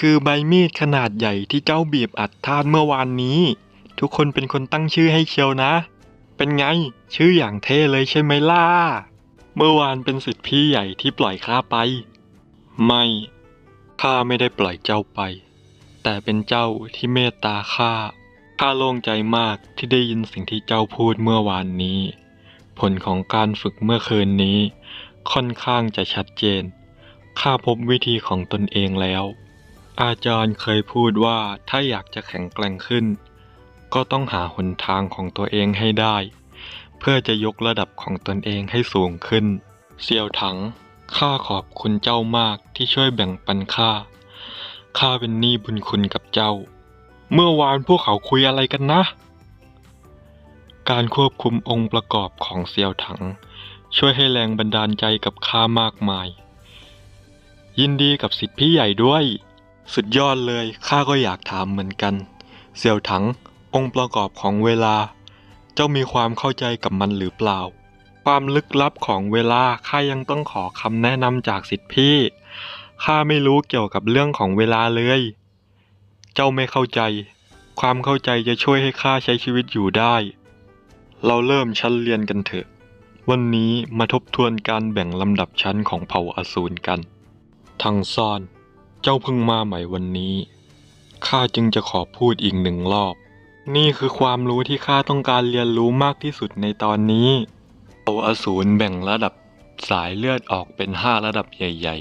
คือใบมีดขนาดใหญ่ที่เจ้าบีบอัดทานเมื่อวานนี้ ทุกคนเป็นคนตั้งชื่อให้เชียวนะ เป็นไง ชื่ออย่างเท่เลยใช่ไหมล่ะ เมื่อวานเป็นสิทธิพี่ใหญ่ที่ปล่อยข้าไป ไม่ข้าไม่ได้ปล่อยเจ้าไป แต่เป็นเจ้าที่เมตตาข้าข้าโล่งใจมากที่ได้ยินสิ่งที่เจ้าพูดเมื่อวานนี้ ผลของการฝึกเมื่อคืนนี้ ค่อนข้างจะชัดเจนข้าพบวิธีของตนเองแล้ว อาจารย์เคยพูดว่าถ้าอยากจะแข็งแกร่งขึ้น ก็ต้องหาหนทางของตัวเองให้ได้ เพื่อจะยกระดับของตนเองให้สูงขึ้น เสี่ยวถัง ข้าขอบคุณเจ้ามากที่ช่วยแบ่งปันข้า ข้าเป็นหนี้บุญคุณกับเจ้า เมื่อวานพวกเขาคุยอะไรกันนะ การควบคุมองค์ประกอบของเซียวถัง ช่วยให้แรงบันดาลใจกับข้ามากมาย ยินดีกับสิทธิพี่ใหญ่ด้วย สุดยอดเลย ข้าก็อยากถามเหมือนกัน เสี่ยวถัง องค์ประกอบของเวลา เจ้ามีความเข้าใจกับมันหรือเปล่า ความลึกลับของเวลา ข้ายังต้องขอคำแนะนำจากสิทธิพี่ ข้าไม่รู้เกี่ยวกับเรื่องของเวลาเลย เจ้าไม่เข้าใจ ความเข้าใจจะช่วยให้ข้าใช้ชีวิตอยู่ได้ เราเริ่มชั้นเรียนกันเถอะ วันนี้มาทบทวนการแบ่งลำดับชั้นของเผ่าอสูรกัน ทางซ่อน เจ้าเพิ่งมาใหม่วันนี้ ข้าจึงจะขอพูดอีกหนึ่งรอบ นี่คือความรู้ที่ข้าต้องการเรียนรู้มากที่สุดในตอนนี้เผ่าอสูรแบ่งระดับสายเลือดออกเป็นห้าระดับใหญ่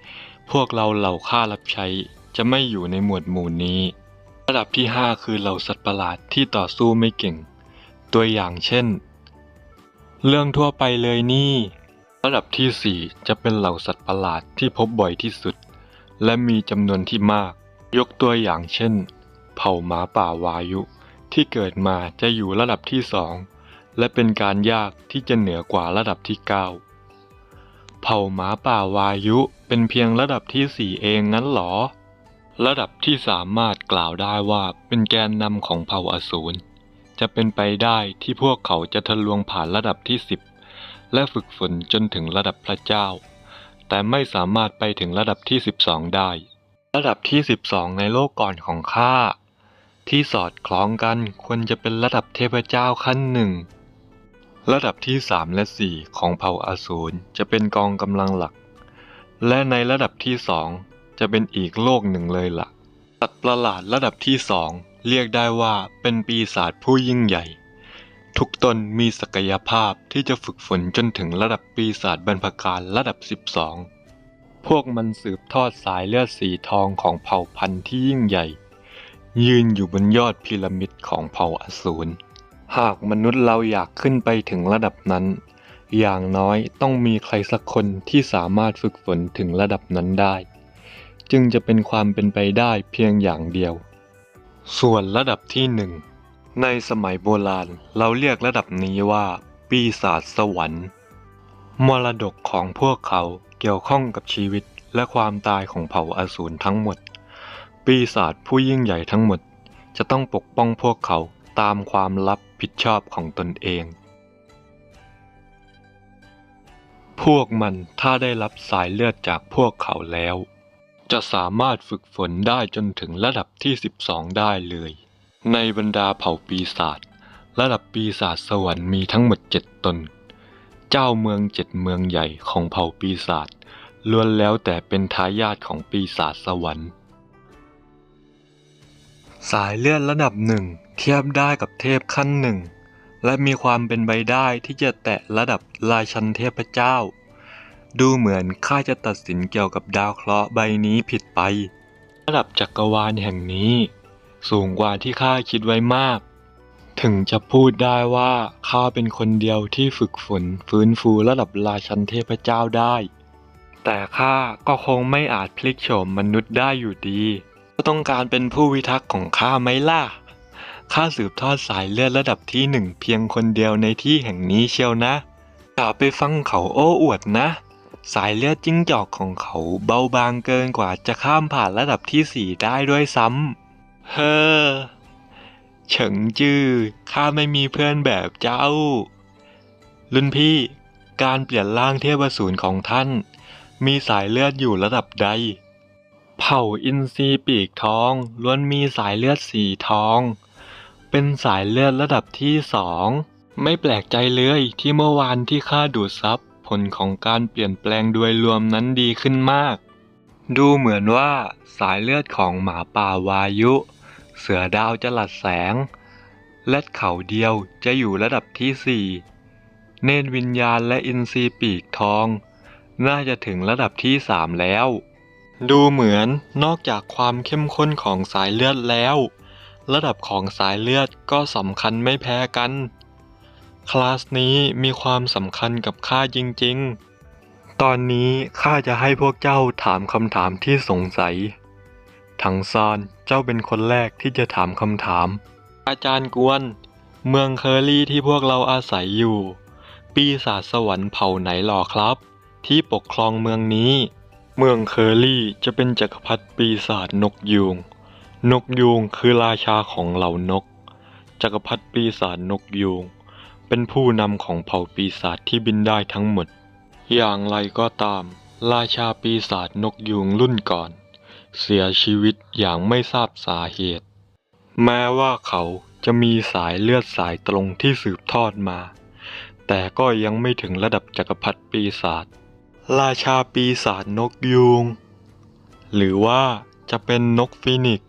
ๆ พวกเราเหล่าข้ารับใช้จะไม่อยู่ในหมวดหมู่นี้ ระดับที่ห้าคือเหล่าสัตว์ประหลาดที่ต่อสู้ไม่เก่ง ตัวอย่างเช่น เรื่องทั่วไปเลยนี่ ระดับที่สี่จะเป็นเหล่าสัตว์ประหลาดที่พบบ่อยที่สุด และมีจำนวนที่มาก ยกตัวอย่างเช่น เผ่าหมาป่าวายุ ที่เกิดมาจะอยู่ระดับที่สองและเป็นการยากที่จะเหนือกว่าระดับที่เก้าเผ่าหมาป่าวายุเป็นเพียงระดับที่สี่เองงั้นหรอ ระดับที่สามารถกล่าวได้ว่าเป็นแกนนำของเผ่าอสูรจะเป็นไปได้ที่พวกเขาจะทะลวงผ่านระดับที่สิบและฝึกฝนจนถึงระดับพระเจ้า แต่ไม่สามารถไปถึงระดับที่สิบสองได้ ระดับที่สิบสองในโลกก่อนของข้าที่สอดคล้องกันควรจะเป็นระดับเทพเจ้าขั้นหนึ่ง ระดับที่สามและสี่ของเผ่าอสูรจะเป็นกองกำลังหลัก และในระดับที่สองจะเป็นอีกโลกหนึ่งเลยล่ะสัตว์ประหลาดระดับที่สองเรียกได้ว่าเป็นปีศาจผู้ยิ่งใหญ่ ทุกตนมีศักยภาพที่จะฝึกฝนจนถึงระดับปีศาจบรรพการระดับ 12 พวกมันสืบทอดสายเลือดสีทองของเผ่าพันธุ์ที่ยิ่งใหญ่ ยืนอยู่บนยอดพีระมิดของเผ่าอสูร หากมนุษย์เราอยากขึ้นไปถึงระดับนั้น อย่างน้อยต้องมีใครสักคนที่สามารถฝึกฝนถึงระดับนั้นได้ จึงจะเป็นความเป็นไปได้เพียงอย่างเดียว ส่วนระดับที่หนึ่ง ในสมัยโบราณเราเรียกระดับนี้ว่า ปีศาจสวรรค์ มรดกของพวกเขาเกี่ยวข้องกับชีวิตและความตายของเผ่าอสูรทั้งหมด ปีศาจผู้ยิ่งใหญ่ทั้งหมด จะต้องปกป้องพวกเขาตามความรับผิดชอบของตนเอง พวกมันถ้าได้รับสายเลือดจากพวกเขาแล้ว จะสามารถฝึกฝนได้จนถึงระดับที่ 12 ได้เลย ในบรรดาเผ่าปีศาจระดับปีศาจสวรรค์มีทั้งหมดเจ็ดตน เจ้าเมืองเจ็ดเมืองใหญ่ของเผ่าปีศาจล้วนแล้วแต่เป็นทายาทของปีศาจสวรรค์ สายเลือดระดับหนึ่งเทียบได้กับเทพขั้นหนึ่ง และมีความเป็นไปได้ที่จะแตะระดับราชันเทพเจ้า ดูเหมือนข้าจะตัดสินเกี่ยวกับดาวเคราะห์ใบนี้ผิดไป ระดับจักรวาลแห่งนี้ สูงกว่าที่ข้าคิดไว้มาก ถึงจะพูดได้ว่าข้าเป็นคนเดียวที่ฝึกฝนฟื้นฟูระดับราชันเทพเจ้าได้ แต่ข้าก็คงไม่อาจพลิกโฉมมนุษย์ได้อยู่ดี ก็ต้องการเป็นผู้วิทักษ์ของข้าไหมล่ะข้าสืบทอดสายเลือดระดับที่หนึ่งเพียงคนเดียวในที่แห่งนี้เชียวนะอย่าไปฟังเขาโอ้อวดนะ สายเลือดจิ้งจอกของเขาเบาบางเกินกว่าจะข้ามผ่านระดับที่สี่ได้ด้วยซ้ำ เฮ้อเฉิงจื้อข้าไม่มีเพื่อนแบบเจ้า รุ่นพี่ การเปลี่ยนร่างเทพสูรของท่าน มีสายเลือดอยู่ระดับใด เผ่าอินทรีปีกทองล้วนมีสายเลือดสีทอง เป็นสายเลือดระดับที่สองไม่แปลกใจเลยที่เมื่อวานที่ข้าดูดซับผลของการเปลี่ยนแปลงโดยรวมนั้นดีขึ้นมาก ดูเหมือนว่าสายเลือดของหมาป่าวายุ เสือดาวจะหลัดแสง และเขาเดียวจะอยู่ระดับที่สี่เนตรวิญญาณและอินทรีปีกทอง น่าจะถึงระดับที่สามแล้ว ดูเหมือนนอกจากความเข้มข้นของสายเลือดแล้ว ระดับของสายเลือดก็สำคัญไม่แพ้กัน คลาสนี้มีความสำคัญกับข้าจริง ๆ ตอนนี้ข้าจะให้พวกเจ้าถามคำถามที่สงสัย ถังซานเจ้าเป็นคนแรกที่จะถามคำถาม อาจารย์กวน เมืองเคอรี่ที่พวกเราอาศัยอยู่ ปีศาจสวรรค์เผ่าไหนหรอครับ ที่ปกครองเมืองนี้ เมืองเคอรี่จะเป็นจักรพรรดิปีศาจนกยูง นกยูงคือราชาของเหล่านก จักรพรรดิปีศาจนกยูง เป็นผู้นำของเผ่าปีศาจที่บินได้ทั้งหมด อย่างไรก็ตาม ราชาปีศาจนกยูงรุ่นก่อน เสียชีวิตอย่างไม่ทราบสาเหตุ แม้ว่าเขาจะมีสายเลือดสายตรงที่สืบทอดมา แต่ก็ยังไม่ถึงระดับจักรพรรดิปีศาจราชาปีศาจนกยูง หรือว่าจะเป็นนกฟีนิกซ์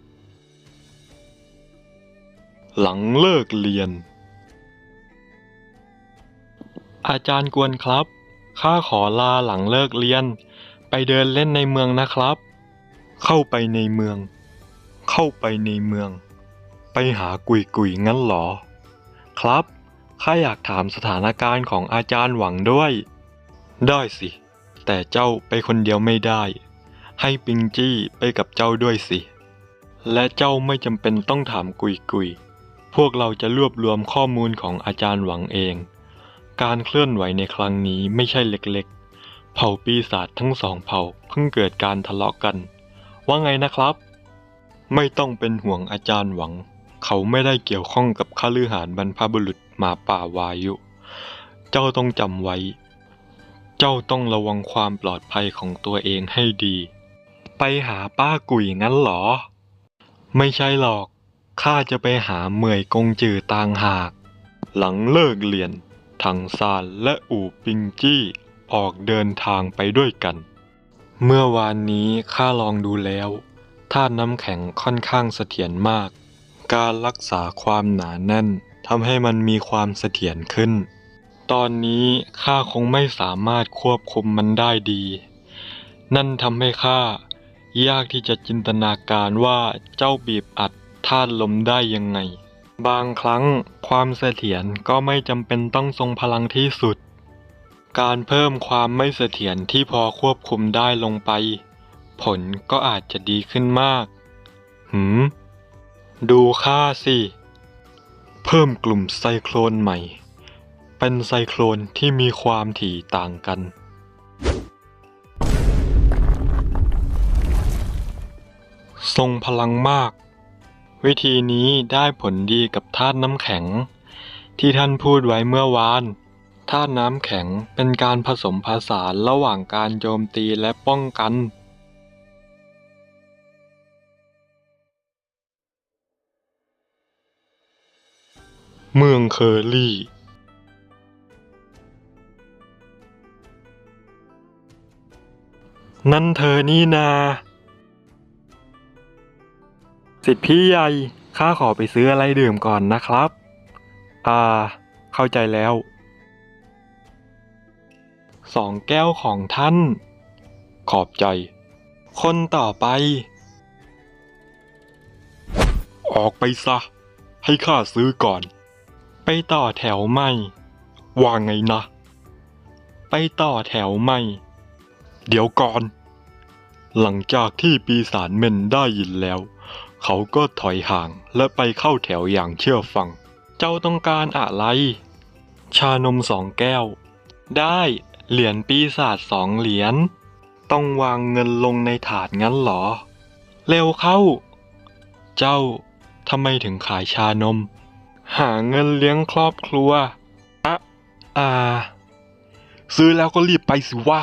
หลังเลิกเรียน อาจารย์กวนครับ ข้าขอลาหลังเลิกเรียน ไปเดินเล่นในเมืองนะครับ เข้าไปในเมือง เข้าไปในเมือง ไปหากุยกุยงั้นเหรอ ครับ ข้าอยากถามสถานการณ์ของอาจารย์หวังด้วย ได้สิ แต่เจ้าไปคนเดียวไม่ได้ ให้ปิงจี้ไปกับเจ้าด้วยสิ และเจ้าไม่จำเป็นต้องถามกุยกุย พวกเราจะรวบรวมข้อมูลของอาจารย์หวังเอง การเคลื่อนไหวในครั้งนี้ไม่ใช่เล็กๆ เผ่าปีศาจทั้งสองเผ่าเพิ่งเกิดการทะเลาะกัน ว่าไงนะครับ ไม่ต้องเป็นห่วงอาจารย์หวัง เขาไม่ได้เกี่ยวข้องกับข้าลือหานบรรพบุรุษหมาป่าวายุ เจ้าต้องจำไว้ เจ้าต้องระวังความปลอดภัยของตัวเองให้ดี ไปหาป้ากุยงั้นเหรอ ไม่ใช่หรอก ข้าจะไปหาเหมยกงจือต่างหาก หลังเลิกเรียนถังซานและอู่ปิงจี้ออกเดินทางไปด้วยกัน เมื่อวานนี้ข้าลองดูแล้วธาตุน้ำแข็งค่อนข้างเสถียรมาก การรักษาความหนาแน่นทำให้มันมีความเสถียรขึ้น ตอนนี้ข้าคงไม่สามารถควบคุมมันได้ดี นั่นทำให้ข้ายากที่จะจินตนาการว่าเจ้าบีบอัดธาตุลมได้ยังไง บางครั้งความเสถียรก็ไม่จำเป็นต้องทรงพลังที่สุด การเพิ่มความไม่เสถียรที่พอควบคุมได้ลงไป ผลก็อาจจะดีขึ้นมาก หืม ดูค่าสิ เพิ่มกลุ่มไซโครนใหม่ เป็นไซโครนที่มีความถี่ต่างกัน ทรงพลังมาก วิธีนี้ได้ผลดีกับธาตุน้ำแข็ง ที่ท่านพูดไว้เมื่อวาน ธาตุน้ำแข็งเป็นการผสมผสานระหว่างการโจมตีและป้องกัน เมืองเคอรี่ นั่นเธอนี่นา สิทธิพี่ใหญ่ ข้าขอไปซื้ออะไรดื่มก่อนนะครับ อ่า เข้าใจแล้ว สองแก้วของท่าน ขอบใจ คนต่อไป ออกไปซะ ให้ข้าซื้อก่อน ไปต่อแถวใหม่ว่าไงนะ ไปต่อแถวใหม่ เดี๋ยวก่อน หลังจากที่ปีศาจเมนได้ยินแล้ว เขาก็ถอยห่างและไปเข้าแถวอย่างเชื่อฟัง เจ้าต้องการอะไร ชานมสองแก้ว ได้ เหรียญปีศาจสองเหรียญ ต้องวางเงินลงในถาดงั้นหรอ เร็วเข้า เจ้าทำไมถึงขายชานม หาเงินเลี้ยงครอบครัวอะอ่าซื้อแล้วก็รีบไปสิวะ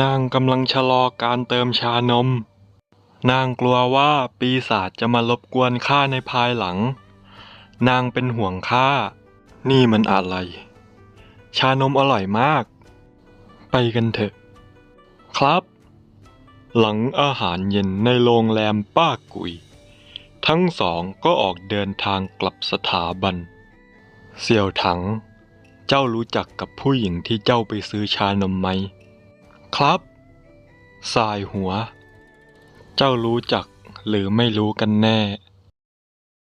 นางกำลังชะลอการเติมชานม นางกลัวว่าปีศาจจะมารบกวนข้าในภายหลัง นางเป็นห่วงข้า นี่มันอะไร ชานมอร่อยมาก ไปกันเถอะ ครับ หลังอาหารเย็นในโรงแรมป้ากุย ทั้งสองก็ออกเดินทางกลับสถาบัน เสี่ยวถัง เจ้ารู้จักกับผู้หญิงที่เจ้าไปซื้อชานมไหม ครับสายหัว เจ้ารู้จักหรือไม่รู้กันแน่